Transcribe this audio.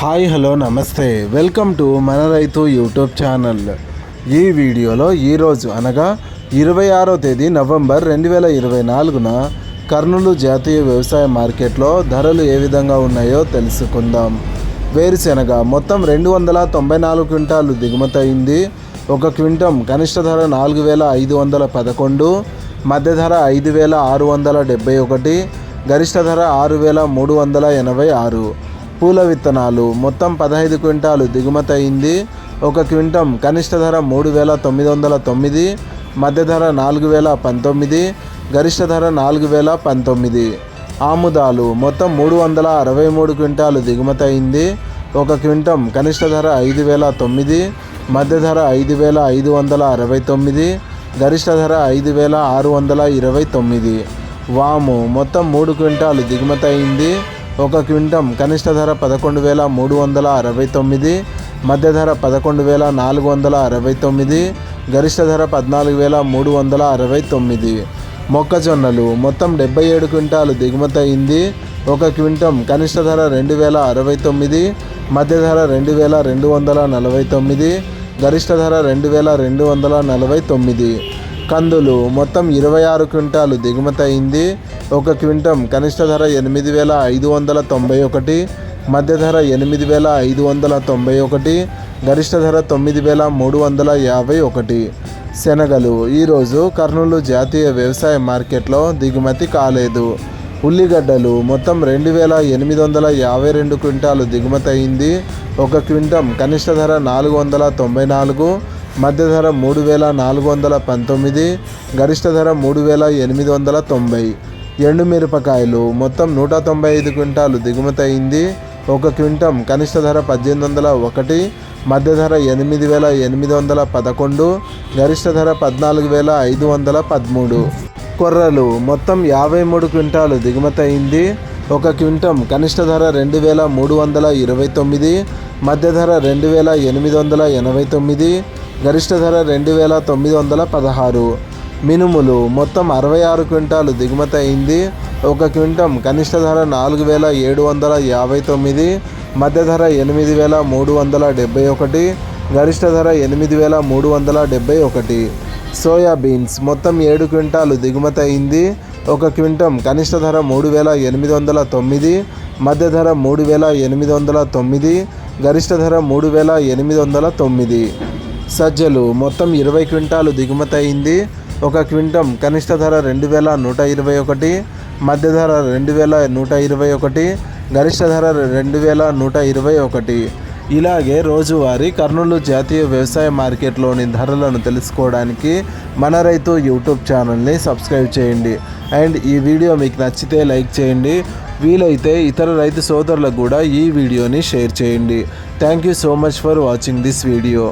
Hi hello నమస్తే. Welcome to మన రైతు యూట్యూబ్ ఛానల్. ఈ వీడియోలో ఈరోజు అనగా ఇరవై ఆరో తేదీ నవంబర్ రెండు వేల ఇరవై నాలుగున కర్నూలు జాతీయ వ్యవసాయ మార్కెట్లో ధరలు ఏ విధంగా ఉన్నాయో తెలుసుకుందాం. వేరుశెనగ మొత్తం రెండు వందల తొంభై నాలుగు క్వింటాలు దిగుమతి అయింది. ఒక క్వింటం కనిష్ట ధర నాలుగు వేల ఐదు వందల పదకొండు మధ్య ధర ఐదు వేల ఆరు వందల డెబ్బై ఒకటి గరిష్ట ధర ఆరు వేల మూడు వందల ఎనభై ఆరు. పూల విత్తనాలు. మొత్తం పదహైదు క్వింటాలు దిగుమతి అయింది. ఒక క్వింటం కనిష్ట ధర మూడు వేల తొమ్మిది వందల తొమ్మిది మధ్య ధర నాలుగు వేల పంతొమ్మిది గరిష్ట ధర నాలుగు వేల పంతొమ్మిది. ఆముదాలు మొత్తం మూడు వందల అరవై మూడు క్వింటాలు దిగుమతి అయింది. ఒక క్వింటం కనిష్ట ధర ఐదు వేల తొమ్మిది మధ్య ధర ఐదు వేల ఐదు వందల అరవై తొమ్మిది గరిష్ట ధర ఐదు వేల ఆరు వందల ఇరవై తొమ్మిది. వాము మొత్తం మూడు క్వింటాలు దిగుమతి అయింది. ఒక క్వింటం కనిష్ట ధర పదకొండు వేల మూడు వందల అరవై తొమ్మిది మధ్య ధర పదకొండు వేల నాలుగు వందల అరవై తొమ్మిది గరిష్ట ధర పద్నాలుగు వేల మూడు వందల అరవై తొమ్మిది. మొక్కజొన్నలు మొత్తం డెబ్బై ఏడు క్వింటాలు దిగుమతి అయింది. ఒక క్వింటం కనిష్ట ధర రెండు వేల అరవై తొమ్మిది మధ్య ధర రెండు వేల రెండు వందల నలభై తొమ్మిది గరిష్ట ధర రెండు వేల రెండు వందల నలభై తొమ్మిది. కందులు మొత్తం ఇరవై ఆరు క్వింటాలు దిగుమతి అయింది. ఒక క్వింటం కనిష్ట ధర ఎనిమిది వేల ఐదు వందల తొంభై ఒకటి మధ్య ధర ఎనిమిది వేల ఐదు వందల తొంభై ఒకటి గరిష్ట ధర తొమ్మిది వేల మూడు వందల యాభై ఒకటి. శనగలు ఈరోజు కర్నూలు జాతీయ వ్యవసాయ మార్కెట్లో దిగుమతి కాలేదు. ఉల్లిగడ్డలు మొత్తం రెండు వేల ఎనిమిది వందల యాభై రెండు క్వింటాలు దిగుమతి అయింది. ఒక క్వింటం కనిష్ట ధర నాలుగు వందల తొంభై నాలుగు మధ్య ధర మూడు వేల నాలుగు వందల పంతొమ్మిది గరిష్ట ధర మూడు వేల ఎనిమిది వందల తొంభై. ఎండుమిరపకాయలు మొత్తం నూట తొంభై ఐదు క్వింటాలు దిగుమతి అయింది ఒక క్వింటం కనిష్ట ధర పద్దెనిమిది వందల ఒకటి మధ్య ధర ఎనిమిది వేల ఎనిమిది వందల పదకొండు గరిష్ట ధర పద్నాలుగు వేల ఐదు వందల పదమూడు. కొర్రలు మొత్తం యాభై మూడు క్వింటాలు దిగుమతి అయింది ఒక క్వింటం కనిష్ట ధర రెండు వేల మూడు వందల ఇరవై తొమ్మిది మధ్య ధర రెండు వేల ఎనిమిది వందల ఎనభై తొమ్మిది గరిష్ట ధర రెండు వేల తొమ్మిది వందల పదహారు. మినుములు మొత్తం అరవై ఆరు క్వింటాలు దిగుమతి అయింది. ఒక క్వింటం కనిష్ట ధర నాలుగు వేల ఏడు వందల యాభై తొమ్మిది మధ్య ధర ఎనిమిది వేల మూడు వందల డెబ్బై ఒకటి గరిష్ట ధర ఎనిమిది వేల మూడు వందల డెబ్బై ఒకటి. సోయాబీన్స్ మొత్తం ఏడు క్వింటాలు దిగుమతి అయింది. ఒక క్వింటం కనిష్ట ధర మూడు వేల ఎనిమిది వందల తొమ్మిది మధ్య ధర మూడు వేల ఎనిమిది వందల తొమ్మిది గరిష్ట ధర మూడు వేల ఎనిమిది వందల తొమ్మిది. సజ్జలు మొత్తం ఇరవై క్వింటాలు దిగుమతి అయింది ఒక క్వింటం కనిష్ట ధర రెండు వేల నూట ఇరవై ఒకటి మధ్య ధర రెండు వేల నూట ఇరవై ఒకటి గరిష్ట ధర రెండు వేల నూట ఇరవై ఒకటి. ఇలాగే రోజువారీ కర్నూలు జాతీయ వ్యవసాయ మార్కెట్లోని ధరలను తెలుసుకోవడానికి మన రైతు యూట్యూబ్ ఛానల్ని సబ్స్క్రైబ్ చేయండి. అండ్ ఈ వీడియో మీకు నచ్చితే లైక్ చేయండి. వీలైతే ఇతర రైతు సోదరులకు కూడా ఈ వీడియోని షేర్ చేయండి. Thank you so much for watching this video.